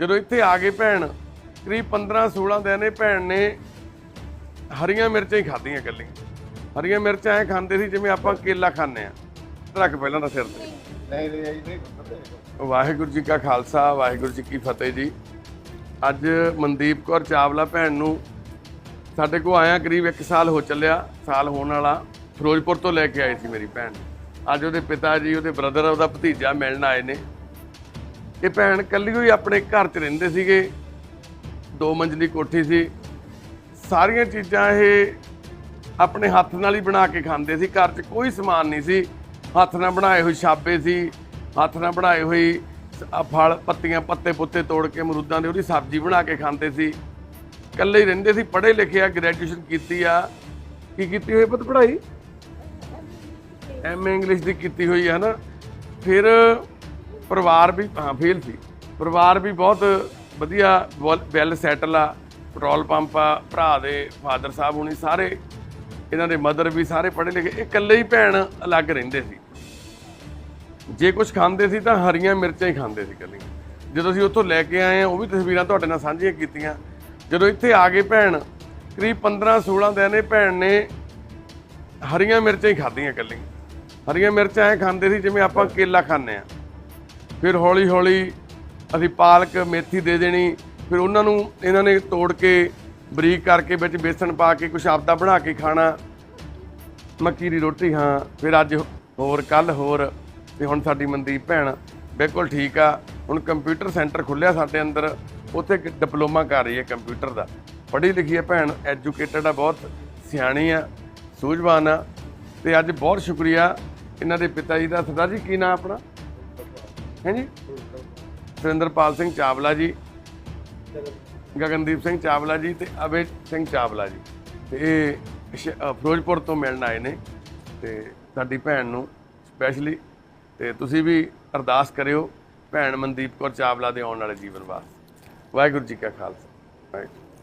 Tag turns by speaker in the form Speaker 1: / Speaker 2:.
Speaker 1: ਜਦੋਂ ਇੱਥੇ ਆ ਗਏ ਭੈਣ ਕਰੀਬ 15 16 ਦਿਨ ਇਹ ਭੈਣ ਨੇ ਹਰੀਆਂ ਮਿਰਚਾਂ ਹੀ ਖਾਧੀਆਂ ਇਕੱਲੀਆਂ। ਹਰੀਆਂ ਮਿਰਚਾਂ ਐ ਖਾਂਦੇ ਸੀ ਜਿਵੇਂ ਆਪਾਂ ਕੇਲਾ ਖਾਂਦੇ ਆ ਰੱਖ ਪਹਿਲਾਂ ਤਾਂ ਸਿਰ ਤੇ। ਵਾਹਿਗੁਰੂ ਜੀ ਕਾ ਖਾਲਸਾ ਵਾਹਿਗੁਰੂ ਜੀ ਕੀ ਫਤਿਹ ਜੀ। ਅੱਜ ਮਨਦੀਪ ਕੌਰ ਚਾਵਲਾ ਭੈਣ ਨੂੰ ਸਾਡੇ ਕੋਲ ਆਇਆ ਕਰੀਬ 1 ਸਾਲ ਹੋ ਚੱਲਿਆ ਸਾਲ ਹੋਣ ਵਾਲਾ। ਫਿਰੋਜ਼ਪੁਰ ਤੋਂ ਲੈ ਕੇ ਆਈ ਸੀ ਮੇਰੀ ਭੈਣ। ਅੱਜ ਉਹਦੇ ਪਿਤਾ ਜੀ ਉਹਦੇ ਬ੍ਰਦਰ ਉਹਦਾ ਭਤੀਜਾ ਮਿਲਣ ਆਏ ਨੇ। ਇਹ ਭੈਣ ਕੱਲੀ ਹੋਈ ਆਪਣੇ ਘਰ 'ਚ ਰਹਿੰਦੇ ਸੀਗੇ। ਦੋ ਮੰਜ਼ਲੀ ਕੋਠੀ ਸੀ। ਸਾਰੀਆਂ ਚੀਜ਼ਾਂ ਇਹ ਆਪਣੇ ਹੱਥ ਨਾਲ ਹੀ ਬਣਾ ਕੇ ਖਾਂਦੇ ਸੀ। ਘਰ 'ਚ ਕੋਈ ਸਮਾਨ ਨਹੀਂ ਸੀ। ਹੱਥ ਨਾਲ ਬਣਾਏ ਹੋਏ ਛਾਬੇ ਸੀ। ਹੱਥ ਨਾਲ ਬਣਾਏ ਹੋਈ ਆ ਫਲ, ਪੱਤੀਆਂ, ਪੱਤੇ ਪੁੱਤੇ ਤੋੜ ਕੇ ਅਮਰੂਦਾਂ ਦੇ ਉਹਦੀ ਸਬਜ਼ੀ ਬਣਾ ਕੇ ਖਾਂਦੇ ਸੀ। ਇਕੱਲੇ ਹੀ ਰਹਿੰਦੇ ਸੀ, ਪੜ੍ਹੇ ਲਿਖੇ ਆ ਗ੍ਰੈਜੂਏਸ਼ਨ ਕੀਤੀ ਆ। ਕੀ ਕੀਤੀ ਹੋਈ ਪੁੱਤ ਪੜ੍ਹਾਈ? ਐਮ ਇੰਗਲਿਸ਼ ਦੀ ਕੀਤੀ ਹੋਈ ਹੈ ਨਾ ਫਿਰ ਪਰਿਵਾਰ ਵੀ, ਹਾਂ, ਫੇਲ ਸੀ। ਪਰਿਵਾਰ ਵੀ ਬਹੁਤ ਵਧੀਆ ਵੈਲ ਸੈਟਲ ਆ। ਪੈਟਰੋਲ ਪੰਪ ਆ, ਭਰਾ ਦੇ ਫਾਦਰ ਸਾਹਿਬ ਹੁਣੀ ਸਾਰੇ, ਇਹਨਾਂ ਦੇ ਮਦਰ ਵੀ ਸਾਰੇ ਪੜ੍ਹੇ ਲਿਖੇ, ਇਹ ਇਕੱਲੇ ਹੀ ਭੈਣ ਅਲੱਗ ਰਹਿੰਦੇ ਸੀ। ਜੇ ਕੁਝ ਖਾਂਦੇ ਸੀ ਤਾਂ ਹਰੀਆਂ ਮਿਰਚਾਂ ਹੀ ਖਾਂਦੇ ਸੀ ਇਕੱਲੀਆਂ। ਜਦੋਂ ਅਸੀਂ ਉੱਥੋਂ ਲੈ ਕੇ ਆਏ ਆ ਉਹ ਵੀ ਤਸਵੀਰਾਂ ਤੁਹਾਡੇ ਨਾਲ ਸਾਂਝੀਆਂ ਕੀਤੀਆਂ। ਜਦੋਂ ਇੱਥੇ ਆ ਗਏ ਭੈਣ, ਕਰੀਬ 15 16 ਦਿਨ ਇਹ ਭੈਣ ਨੇ ਹਰੀਆਂ ਮਿਰਚਾਂ ਹੀ ਖਾਧੀਆਂ ਇਕੱਲੀਆਂ। ਹਰੀਆਂ ਮਿਰਚਾਂ ਐ ਖਾਂਦੇ ਸੀ ਜਿਵੇਂ ਆਪਾਂ ਕੇਲਾ ਖਾਂਦੇ ਆ ਫਿਰ ਹੌਲੀ ਹੌਲੀ ਅਸੀਂ ਪਾਲਕ ਮੇਥੀ ਦੇ ਦੇਣੀ, ਫਿਰ ਉਹਨਾਂ ਨੂੰ ਇਹਨਾਂ ਨੇ ਤੋੜ ਕੇ ਬਰੀਕ ਕਰਕੇ ਵਿੱਚ ਬੇਸਣ ਪਾ ਕੇ ਕੁਛ ਆਪਦਾ ਬਣਾ ਕੇ ਖਾਣਾ। ਮੱਕੀ ਦੀ ਰੋਟੀ, ਹਾਂ, ਫਿਰ ਅੱਜ ਹੋਰ ਕੱਲ ਹੋਰ, ਤੇ ਹੁਣ ਸਾਡੀ ਮਨਦੀਪ ਭੈਣ ਬਿਲਕੁਲ ਠੀਕ ਆ। ਹੁਣ ਕੰਪਿਊਟਰ ਸੈਂਟਰ ਖੁੱਲਿਆ ਸਾਡੇ ਅੰਦਰ, ਉੱਥੇ ਇੱਕ ਡਿਪਲੋਮਾ ਕਰ ਰਹੀ ਹੈ ਕੰਪਿਊਟਰ ਦਾ। ਪੜ੍ਹੀ ਲਿਖੀ ਹੈ ਭੈਣ, ਐਜੂਕੇਟਡ ਆ, ਬਹੁਤ ਸਿਆਣੀ ਆ, ਸੂਝਵਾਨ ਆ, ਤੇ ਅੱਜ ਬਹੁਤ ਸ਼ੁਕਰੀਆ। ਇਹਨਾਂ ਦੇ ਪਿਤਾ ਜੀ ਦਾ, ਸਰਦਾਰ ਜੀ, ਕੀ ਨਾਮ ਆਪਣਾ? ਹੈ ਸੁਰਿੰਦਰਪਾਲ ਸਿੰਘ ਚਾਵਲਾ ਜੀ। ਗਗਨਦੀਪ ਸਿੰਘ ਚਾਵਲਾ ਜੀ ਤੇ ਅਵੇ ਸਿੰਘ ਚਾਵਲਾ ਜੀ। ਤੇ ਇਹ ਸ਼- ਫਿਰੋਜ਼ਪੁਰ ਤੋਂ ਮਿਲਣ ਆਏ ਨੇ ਤੇ ਸਾਡੀ ਭੈਣ ਨੂੰ ਸਪੈਸ਼ਲੀ ਤੇ ਤੁਸੀਂ ਵੀ ਅਰਦਾਸ ਕਰਿਓ ਭੈਣ ਮਨਦੀਪ ਕੌਰ ਚਾਵਲਾ ਦੇ ਆਉਣ ਵਾਲੇ ਜੀਵਨ ਵਾਸਤੇ। ਵਾਹਿਗੁਰੂ ਜੀ ਕਾ ਖਾਲਸਾ। ਵਾਹਿਗੁਰੂ।